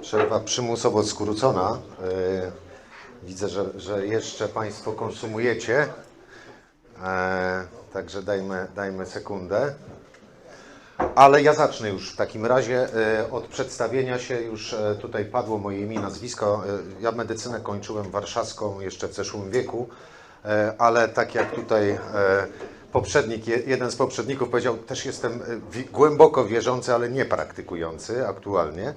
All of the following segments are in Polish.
Przerwa przymusowo skrócona. E, Widzę, że, że jeszcze Państwo konsumujecie. E, Także dajmy, dajmy sekundę. Ale ja zacznę już w takim razie e, od przedstawienia się. Już tutaj padło moje imię, nazwisko. Ja medycynę kończyłem warszawską jeszcze w zeszłym wieku, ale tak jak tutaj poprzednik, je- jeden z poprzedników powiedział, też jestem głęboko wierzący, ale nie praktykujący aktualnie.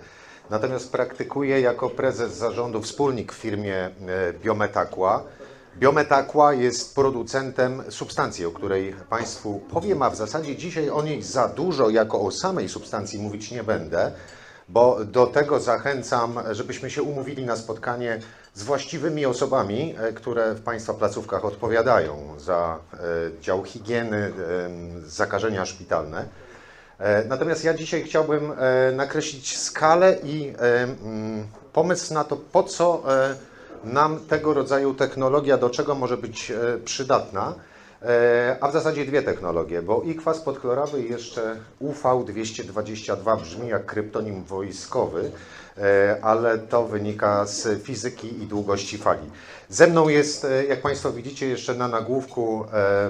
Natomiast praktykuję jako prezes zarządu wspólnik w firmie e, Biometakła. Biometakła jest producentem substancji, o której Państwu powiem, a w zasadzie dzisiaj o niej za dużo jako o samej substancji mówić nie będę, bo do tego zachęcam, żebyśmy się umówili na spotkanie z właściwymi osobami, e, które w Państwa placówkach odpowiadają za e, dział higieny, zakażenia szpitalne. E, Natomiast ja dzisiaj chciałbym e, nakreślić skalę i e, mm, pomysł na to, po co nam tego rodzaju technologia, do czego może być przydatna. E, A w zasadzie dwie technologie, bo i kwas podchlorowy i jeszcze UV222 brzmi jak kryptonim wojskowy, e, ale to wynika z fizyki i długości fali. Ze mną jest, e, jak Państwo widzicie, jeszcze na nagłówku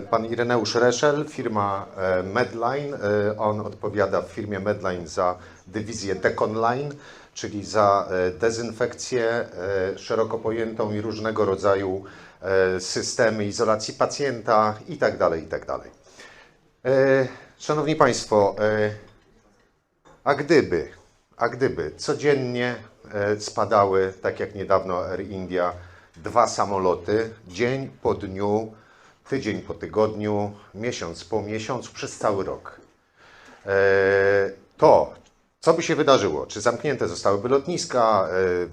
pan Ireneusz Reszel, firma Medline. On odpowiada w firmie Medline za dywizję Deconline, czyli za dezynfekcję szeroko pojętą i różnego rodzaju systemy izolacji pacjenta itd. itd. E, Szanowni Państwo, e, a gdyby, a gdyby codziennie e, spadały, tak jak niedawno Air India, dwa samoloty, dzień po dniu, tydzień po tygodniu, miesiąc po miesiącu, przez cały rok, e, to co by się wydarzyło? Czy zamknięte zostałyby lotniska, e,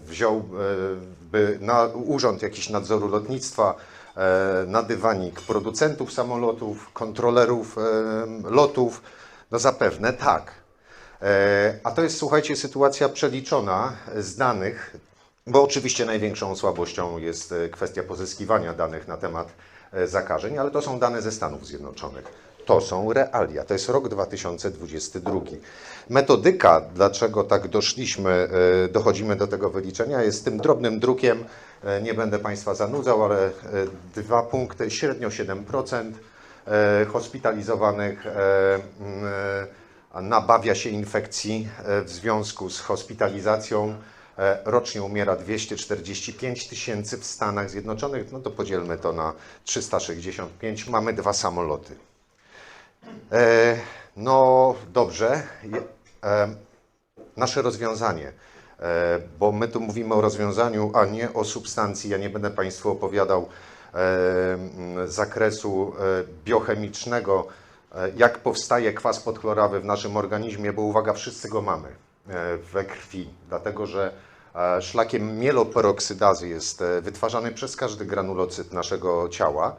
wziąłby na urząd jakiś nadzoru lotnictwa, e, na dywanik producentów samolotów, kontrolerów e, lotów? No zapewne tak. E, A to jest, słuchajcie, sytuacja przeliczona z danych, bo oczywiście największą słabością jest kwestia pozyskiwania danych na temat zakażeń, ale to są dane ze Stanów Zjednoczonych. To są realia, to jest rok 2022. Metodyka, dlaczego tak doszliśmy, e, dochodzimy do tego wyliczenia, jest tym drobnym drukiem. E, Nie będę Państwa zanudzał, ale e, dwa punkty, średnio 7% e, hospitalizowanych mm, nabawia się infekcji w związku z hospitalizacją. Rocznie umiera 245 tysięcy w Stanach Zjednoczonych, no to podzielmy to na 365, mamy dwa samoloty. E, No dobrze. E, Nasze rozwiązanie, e, bo my tu mówimy o rozwiązaniu, a nie o substancji. Ja nie będę Państwu opowiadał e, zakresu e, biochemicznego, e, jak powstaje kwas podchlorowy w naszym organizmie, bo uwaga, wszyscy go mamy e, we krwi, dlatego że e, szlakiem mieloperoksydazy jest e, wytwarzany przez każdy granulocyt naszego ciała.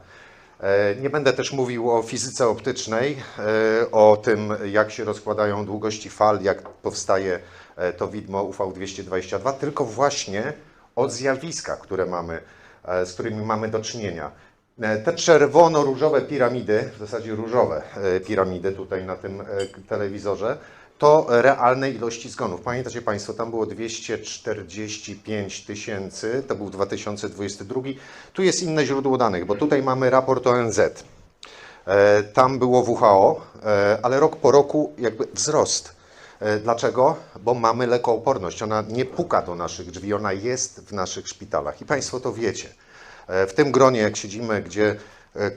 E, Nie będę też mówił o fizyce optycznej, e, o tym, jak się rozkładają długości fal, jak powstaje e, to widmo UV222, tylko właśnie o zjawiskach, które mamy, z którymi mamy do czynienia. Te czerwono-różowe piramidy, w zasadzie różowe piramidy tutaj na tym telewizorze, to realne ilości zgonów. Pamiętacie Państwo, tam było 245 tysięcy, to był 2022. Tu jest inne źródło danych, bo tutaj mamy raport ONZ. E, Tam było WHO, e, ale rok po roku jakby wzrost. E, Dlaczego? Bo mamy lekooporność. Ona nie puka do naszych drzwi, ona jest w naszych szpitalach i Państwo to wiecie. W tym gronie, jak siedzimy, gdzie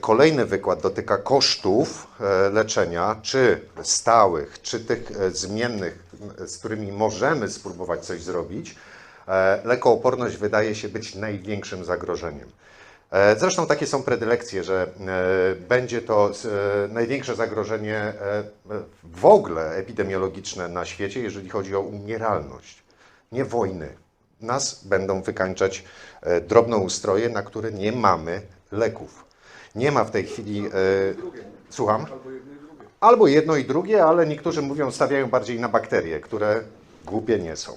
kolejny wykład dotyka kosztów e, leczenia, czy stałych, czy tych e, zmiennych, z którymi możemy spróbować coś zrobić, e, lekooporność wydaje się być największym zagrożeniem. E, Zresztą takie są predylekcje, że e, będzie to e, największe zagrożenie e, e, w ogóle epidemiologiczne na świecie, jeżeli chodzi o umieralność, nie wojny. Nas będą wykańczać e, drobnoustroje, na które nie mamy leków. Nie ma w tej chwili. e, Słucham? Albo jedno i drugie, ale niektórzy mówią, stawiają bardziej na bakterie, które głupie nie są.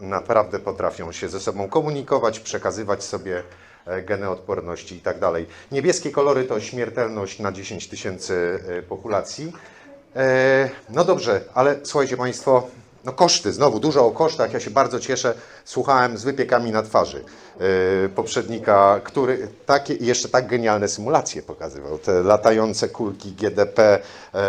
Naprawdę potrafią się ze sobą komunikować, przekazywać sobie e, geny odporności i tak dalej. Niebieskie kolory to śmiertelność na 10 tysięcy e, populacji. No dobrze, ale słuchajcie Państwo, No koszty, znowu dużo o kosztach. Ja się bardzo cieszę. Słuchałem z wypiekami na twarzy yy, poprzednika, który takie, jeszcze tak genialne symulacje pokazywał. Te latające kulki GDP, yy,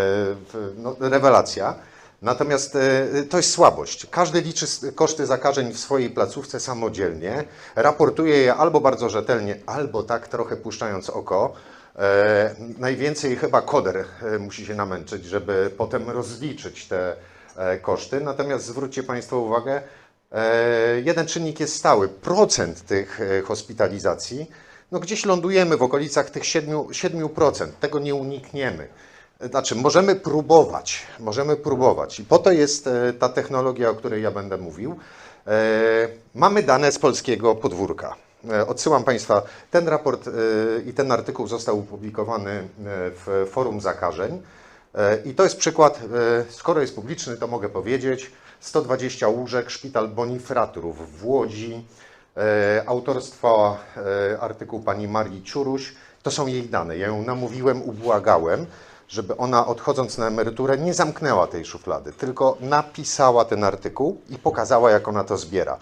no, rewelacja. Natomiast e, to jest słabość. Każdy liczy koszty zakażeń w swojej placówce samodzielnie, raportuje je albo bardzo rzetelnie, albo tak trochę puszczając oko. E, najwięcej chyba koder e, musi się namęczyć, żeby potem rozliczyć te koszty. Natomiast zwróćcie Państwo uwagę, e, jeden czynnik jest stały. Procent tych e, hospitalizacji, no gdzieś lądujemy w okolicach tych 7%. 7%. Tego nie unikniemy. Znaczy, możemy próbować, możemy próbować. I po to jest e, ta technologia, o której ja będę mówił. E, Mamy dane z polskiego podwórka. E, Odsyłam Państwa, ten raport e, i ten artykuł został opublikowany e, w Forum Zakażeń. E, I to jest przykład, e, skoro jest publiczny, to mogę powiedzieć, 120 łóżek, szpital Bonifraturów w Łodzi, e, autorstwa e, artykuł pani Marii Ciuruś. To są jej dane. Ja ją namówiłem, ubłagałem, żeby ona odchodząc na emeryturę nie zamknęła tej szuflady, tylko napisała ten artykuł i pokazała, jak ona to zbiera.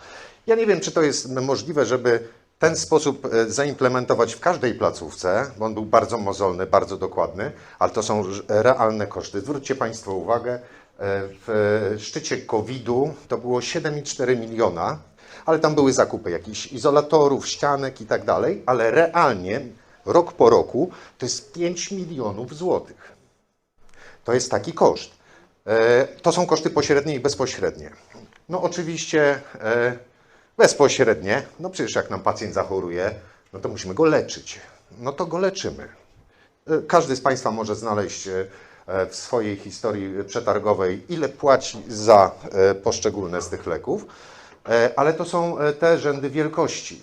Ja nie wiem, czy to jest możliwe, żeby ten sposób e, zaimplementować w każdej placówce, bo on był bardzo mozolny, bardzo dokładny, ale to są realne koszty. Zwróćcie Państwo uwagę, e, w szczycie COVID-u to było 7,4 miliona, ale tam były zakupy jakichś izolatorów, ścianek i tak dalej, ale realnie rok po roku to jest 5 milionów złotych. To jest taki koszt. E, To są koszty pośrednie i bezpośrednie. No oczywiście bezpośrednie, no przecież jak nam pacjent zachoruje, no to musimy go leczyć. No to go leczymy. E, Każdy z Państwa może znaleźć e, w swojej historii przetargowej, ile płaci za e, poszczególne z tych leków, ale to są te rzędy wielkości.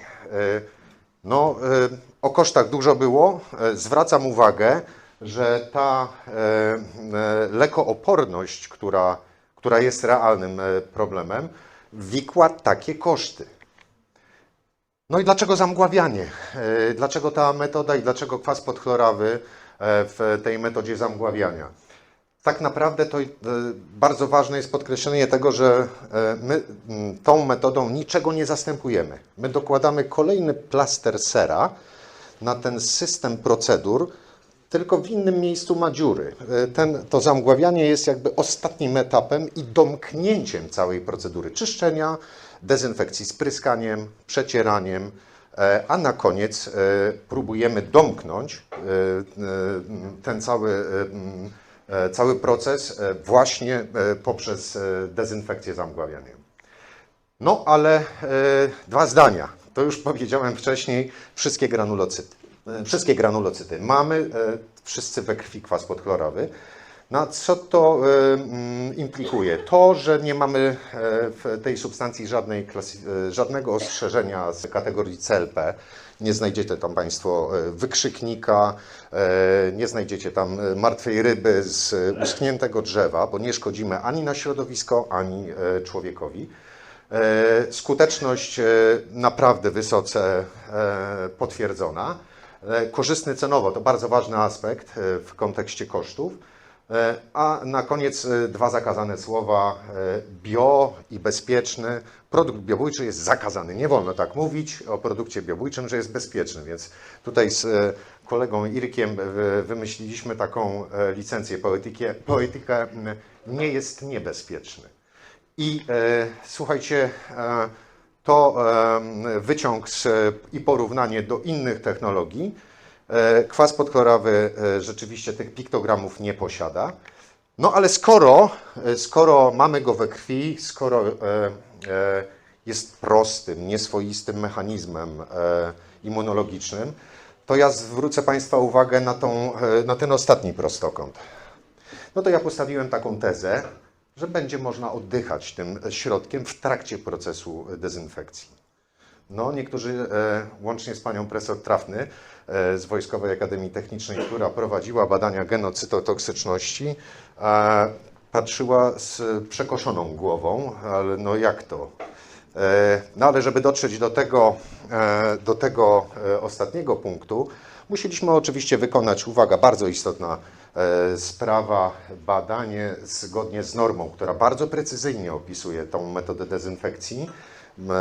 No, o kosztach dużo było. Zwracam uwagę, że ta lekooporność, która, która jest realnym problemem, wikła takie koszty. No i dlaczego zamgławianie? E, Dlaczego ta metoda i dlaczego kwas podchlorowy e, w tej metodzie zamgławiania? Tak naprawdę to e, bardzo ważne jest podkreślenie tego, że my tą metodą niczego nie zastępujemy. My dokładamy kolejny plaster sera na ten system procedur, tylko w innym miejscu ma dziury. E, Ten, to zamgławianie jest jakby ostatnim etapem i domknięciem całej procedury czyszczenia, dezynfekcji spryskaniem, przecieraniem, e, a na koniec e, próbujemy domknąć ten cały, cały proces właśnie poprzez dezynfekcję zamgławianiem. No ale dwa zdania. To już powiedziałem wcześniej, wszystkie granulocyty. E, Wszystkie granulocyty mamy, e, wszyscy we krwi kwas podchlorowy. No co to e, mm, implikuje? To, że nie mamy w tej substancji żadnej żadnego ostrzeżenia z kategorii CLP. Nie znajdziecie tam Państwo wykrzyknika, nie znajdziecie tam martwej ryby z uschniętego drzewa, bo nie szkodzimy ani na środowisko, ani człowiekowi. Skuteczność naprawdę wysoce potwierdzona. E, Korzystny cenowo to bardzo ważny aspekt e, w kontekście kosztów. E, A na koniec dwa zakazane słowa: bio i bezpieczny. Produkt biobójczy jest zakazany. Nie wolno tak mówić o produkcie biobójczym, że jest bezpieczny. Więc tutaj z kolegą Irkiem wymyśliliśmy taką licencję poetykę, m, nie jest niebezpieczny. I e, słuchajcie, e, to wyciąg z, i porównanie do innych technologii. E, kwas podchlorowy e, rzeczywiście tych piktogramów nie posiada. No ale skoro, e, skoro mamy go we krwi, skoro jest prostym, nieswoistym mechanizmem immunologicznym, to ja zwrócę Państwa uwagę na, tą, na ten ostatni prostokąt. No to ja postawiłem taką tezę, że będzie można oddychać tym środkiem w trakcie procesu dezynfekcji. No, niektórzy, e, łącznie z panią profesor Trafny e, z Wojskowej Akademii Technicznej, która prowadziła badania genocytotoksyczności, patrzyła z przekoszoną głową, ale no jak to? E, No ale żeby dotrzeć do tego, do tego ostatniego punktu, musieliśmy oczywiście wykonać, uwaga, bardzo istotna sprawa badanie zgodnie z normą, która bardzo precyzyjnie opisuje tą metodę dezynfekcji,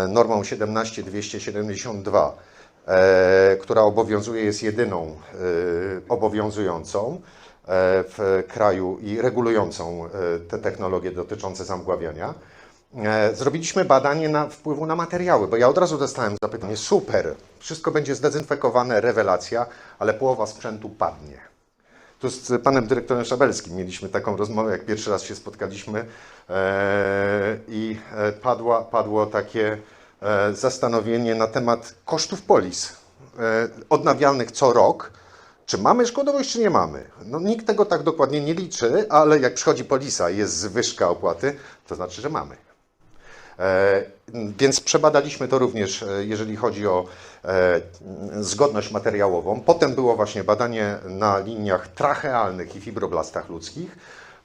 normą 17272, e, która obowiązuje, jest jedyną e, obowiązującą e, w kraju i regulującą e, te technologie dotyczące zamgławiania. E, Zrobiliśmy badanie na wpływu na materiały, bo ja od razu dostałem zapytanie, super, wszystko będzie zdezynfekowane, rewelacja, ale połowa sprzętu padnie. Tu z panem dyrektorem Szabelskim mieliśmy taką rozmowę, jak pierwszy raz się spotkaliśmy e, i e, padło takie e, zastanowienie na temat kosztów polis odnawialnych co rok. Czy mamy szkodowość, czy nie mamy? No, nikt tego tak dokładnie nie liczy, ale jak przychodzi polisa i jest zwyżka opłaty, to znaczy, że mamy. E, Więc przebadaliśmy to również, e, jeżeli chodzi o e, zgodność materiałową. Potem było właśnie badanie na liniach trachealnych i fibroblastach ludzkich.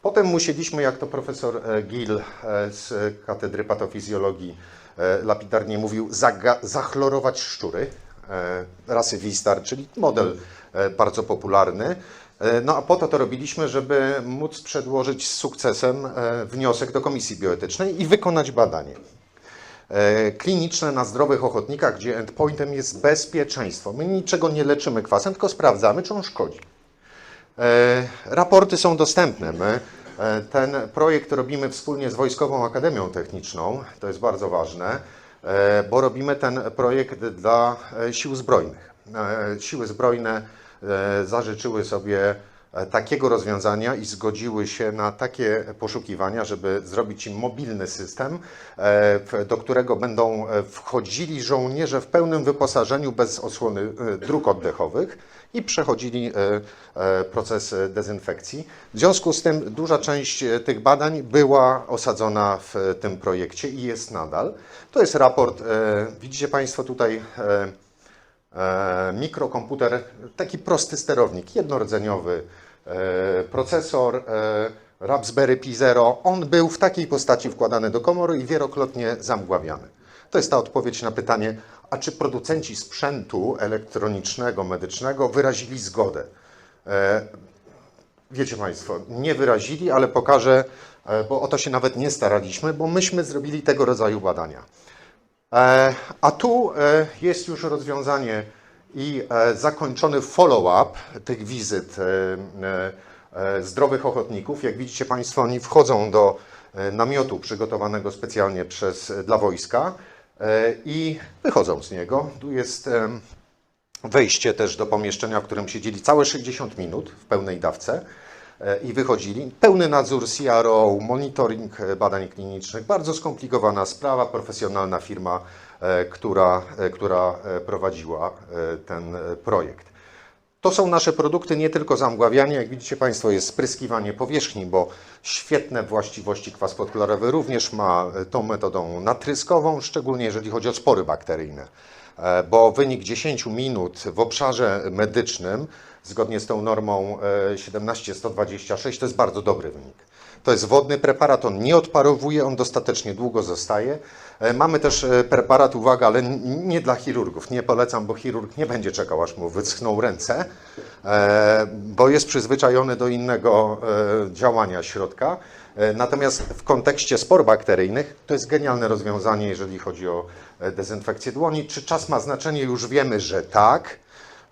Potem musieliśmy, jak to profesor Gill z Katedry Patofizjologii lapidarnie mówił, zachlorować szczury rasy Wistar, czyli model bardzo popularny. E, No a po to to robiliśmy, żeby móc przedłożyć z sukcesem e, wniosek do Komisji Bioetycznej i wykonać badanie e, kliniczne na zdrowych ochotnikach, gdzie endpointem jest bezpieczeństwo. My niczego nie leczymy kwasem, tylko sprawdzamy, czy on szkodzi. Raporty są dostępne. My ten projekt robimy wspólnie z Wojskową Akademią Techniczną. To jest bardzo ważne, bo robimy ten projekt dla sił zbrojnych. Siły zbrojne zażyczyły sobie e, takiego rozwiązania i zgodziły się na takie poszukiwania, żeby zrobić im mobilny system, e, do którego będą e, wchodzili żołnierze w pełnym wyposażeniu bez osłony e, dróg oddechowych i przechodzili e, e, proces e, dezynfekcji. W związku z tym duża część e, tych badań była osadzona w e, tym projekcie i jest nadal. To jest raport, e, widzicie Państwo tutaj e, e, mikrokomputer, taki prosty sterownik, jednorodzeniowy e, procesor e, Raspberry Pi Zero. On był w takiej postaci wkładany do komory i wielokrotnie zamgławiany. To jest ta odpowiedź na pytanie, a czy producenci sprzętu elektronicznego, medycznego wyrazili zgodę? E, Wiecie Państwo, nie wyrazili, ale pokażę, e, bo o to się nawet nie staraliśmy, bo myśmy zrobili tego rodzaju badania. E, A tu e, jest już rozwiązanie i e, zakończony follow-up tych wizyt zdrowych ochotników. Jak widzicie Państwo, oni wchodzą do namiotu przygotowanego specjalnie przez, dla wojska i wychodzą z niego. Tu jest wejście też do pomieszczenia, w którym siedzieli całe 60 minut w pełnej dawce i wychodzili. Pełny nadzór CRO, monitoring e, badań klinicznych, bardzo skomplikowana sprawa, profesjonalna firma, e, która, e, która prowadziła ten projekt. To są nasze produkty, nie tylko zamgławianie. Jak widzicie Państwo, jest spryskiwanie powierzchni, bo świetne właściwości kwas podkolorowy również ma tą metodą natryskową, szczególnie jeżeli chodzi o spory bakteryjne. E, Bo wynik 10 minut w obszarze medycznym, zgodnie z tą normą e, 17126, to jest bardzo dobry wynik. To jest wodny preparat, on nie odparowuje, on dostatecznie długo zostaje. E, Mamy też e, preparat, uwaga, ale nie dla chirurgów. Nie polecam, bo chirurg nie będzie czekał, aż mu wyschną ręce, e, bo jest przyzwyczajony do innego e, działania środka. E, Natomiast w kontekście spor bakteryjnych to jest genialne rozwiązanie, jeżeli chodzi o e, dezynfekcję dłoni. Czy czas ma znaczenie? Już wiemy, że tak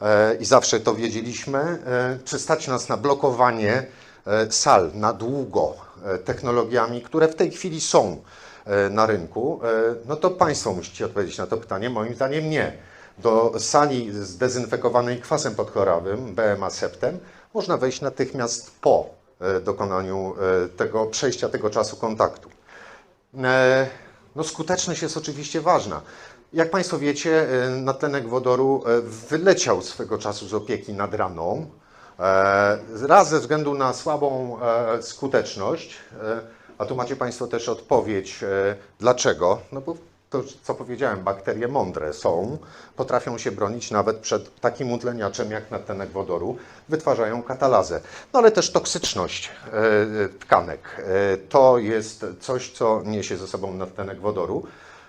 e, i zawsze to wiedzieliśmy. E, Czy stać nas na blokowanie e, sal na długo e, technologiami, które w tej chwili są e, na rynku? E, No to Państwo musicie odpowiedzieć na to pytanie. Moim zdaniem nie. Do sali zdezynfekowanej kwasem podchorowym, BMA septem, można wejść natychmiast po e, dokonaniu e, tego przejścia tego czasu kontaktu. E, No, skuteczność jest oczywiście ważna. Jak Państwo wiecie, natlenek wodoru wyleciał swego czasu z opieki nad raną. Raz ze względu na słabą skuteczność, a tu macie Państwo też odpowiedź, dlaczego. No bo to, co powiedziałem, bakterie mądre są, potrafią się bronić nawet przed takim utleniaczem jak natlenek wodoru, wytwarzają katalazę. No ale też toksyczność e, tkanek. E, To jest coś, co niesie ze sobą natlenek wodoru.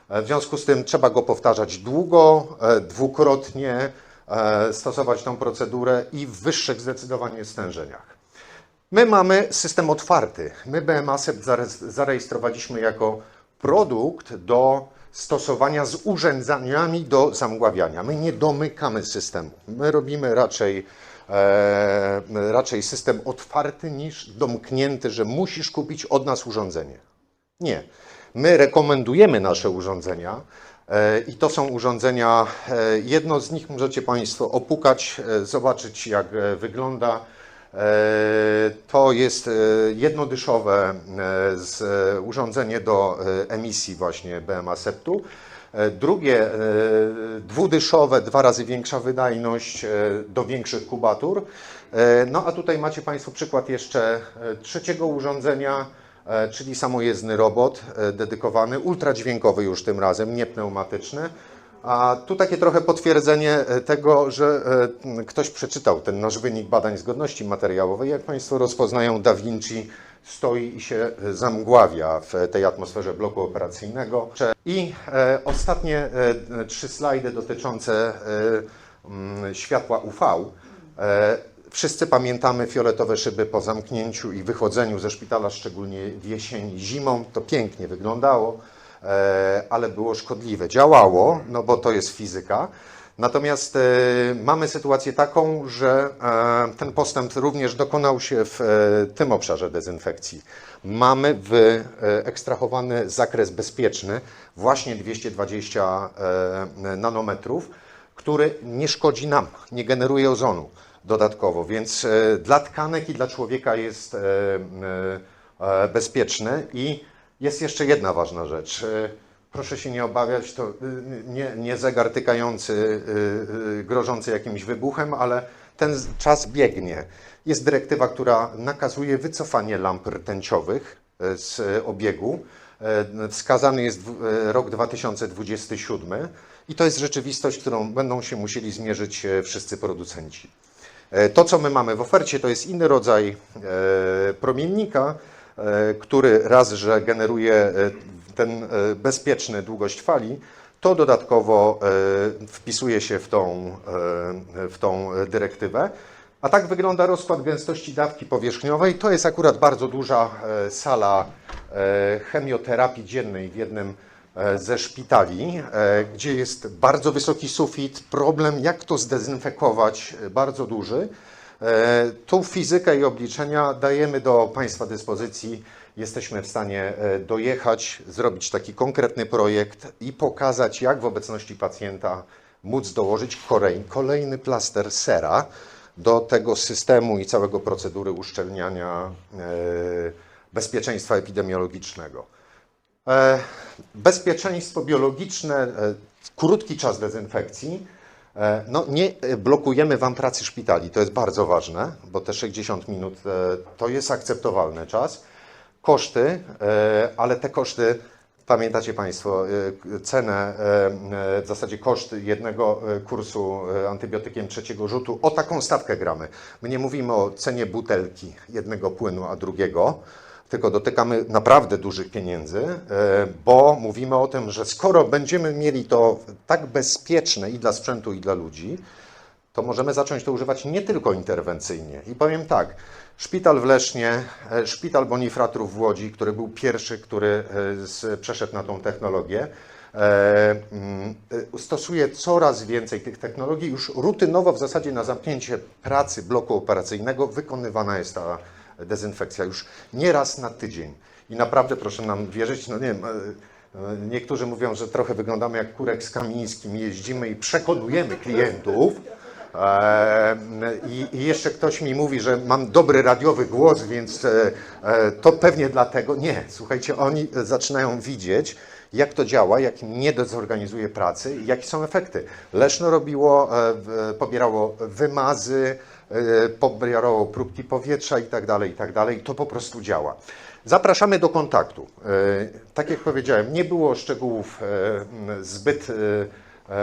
E, W związku z tym trzeba go powtarzać długo, e, dwukrotnie, e, stosować tą procedurę i w wyższych zdecydowanie stężeniach. My mamy system otwarty. My BMA SEPT zare- zarejestrowaliśmy jako produkt do stosowania z urządzeniami do zamgławiania. My nie domykamy systemu. My robimy raczej, e, raczej system otwarty niż domknięty, że musisz kupić od nas urządzenie. Nie. My rekomendujemy nasze urządzenia e, i to są urządzenia, e, jedno z nich możecie Państwo opukać, e, zobaczyć jak wygląda. E, To jest e, jednodyszowe e, urządzenie do emisji właśnie BMA septu. Drugie, dwudyszowe, dwa razy większa wydajność do większych kubatur. No a tutaj macie Państwo przykład jeszcze trzeciego urządzenia, czyli samojezdny robot dedykowany, ultradźwiękowy już tym razem, nie pneumatyczny. A tu takie trochę potwierdzenie e, tego, że e, ktoś przeczytał ten nasz wynik badań zgodności materiałowej. Jak Państwo rozpoznają, Da Vinci stoi i się e, zamgławia w tej atmosferze bloku operacyjnego. I ostatnie trzy slajdy dotyczące światła UV. Wszyscy pamiętamy fioletowe szyby po zamknięciu i wychodzeniu ze szpitala, szczególnie w jesieni, zimą. To pięknie wyglądało, ale było szkodliwe. Działało, no bo to jest fizyka. Natomiast e, mamy sytuację taką, że e, ten postęp również dokonał się w e, tym obszarze dezynfekcji. Mamy wyekstrahowany zakres bezpieczny, właśnie 220 e, nanometrów, który nie szkodzi nam, nie generuje ozonu dodatkowo, więc e, dla tkanek i dla człowieka jest e, e, e, bezpieczny. I jest jeszcze jedna ważna rzecz. E, Proszę się nie obawiać, to y, nie, nie zegar tykający, y, grożący jakimś wybuchem, ale ten czas biegnie. Jest dyrektywa, która nakazuje wycofanie lamp rtęciowych e, z obiegu. E, Wskazany jest e, rok 2027 i to jest rzeczywistość, którą będą się musieli zmierzyć e, wszyscy producenci. E, To, co my mamy w ofercie, to jest inny rodzaj e, promiennika, e, który raz, że generuje e, ten e, bezpieczny długość fali, to dodatkowo e, wpisuje się w tą, e, w tą dyrektywę. A tak wygląda rozkład gęstości dawki powierzchniowej. To jest akurat bardzo duża e, sala e, chemioterapii dziennej w jednym e, ze szpitali, e, gdzie jest bardzo wysoki sufit, problem jak to zdezynfekować, e, bardzo duży. E, Tu fizykę i obliczenia dajemy do Państwa dyspozycji. Jesteśmy w stanie e, dojechać, zrobić taki konkretny projekt i pokazać, jak w obecności pacjenta móc dołożyć kolej- kolejny plaster sera do tego systemu i całego procedury uszczelniania e, bezpieczeństwa epidemiologicznego. Bezpieczeństwo biologiczne, krótki czas dezynfekcji. E, No, nie e, blokujemy Wam pracy szpitali, to jest bardzo ważne, bo te 60 minut e, to jest akceptowalny czas. Koszty, ale te koszty, pamiętacie Państwo, cenę, w zasadzie koszt jednego kursu antybiotykiem trzeciego rzutu, o taką stawkę gramy. My nie mówimy o cenie butelki jednego płynu, a drugiego, tylko dotykamy naprawdę dużych pieniędzy, e, bo mówimy o tym, że skoro będziemy mieli to tak bezpieczne i dla sprzętu, i dla ludzi, to możemy zacząć to używać nie tylko interwencyjnie. I powiem tak, szpital w Lesznie, e, szpital Bonifratrów w Łodzi, który był pierwszy, który e, przeszedł na tą technologię, mm, stosuje coraz więcej tych technologii. Już rutynowo w zasadzie na zamknięcie pracy bloku operacyjnego wykonywana jest ta dezynfekcja już nieraz na tydzień. I naprawdę proszę nam wierzyć, no nie wiem, e, e, niektórzy mówią, że trochę wyglądamy jak kurek z Kamińskim, jeździmy i przekonujemy klientów. E, I, jeszcze ktoś mi mówi, że mam dobry radiowy głos, więc to pewnie dlatego. Nie, słuchajcie, oni zaczynają widzieć, jak to działa, jak nie dezorganizuje pracy i jakie są efekty. Leszno robiło, e, pobierało wymazy, e, pobierało próbki powietrza i tak dalej, i tak dalej. To po prostu działa. Zapraszamy do kontaktu. E, Tak jak powiedziałem, nie było szczegółów zbyt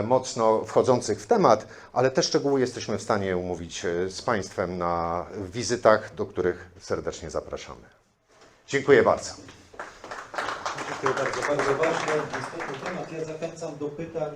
mocno wchodzących w temat, ale te szczegóły jesteśmy w stanie umówić z Państwem na wizytach, do których serdecznie zapraszamy. Dziękuję bardzo. Dziękuję bardzo. Bardzo ważny, istotny temat. Ja zachęcam do pytań.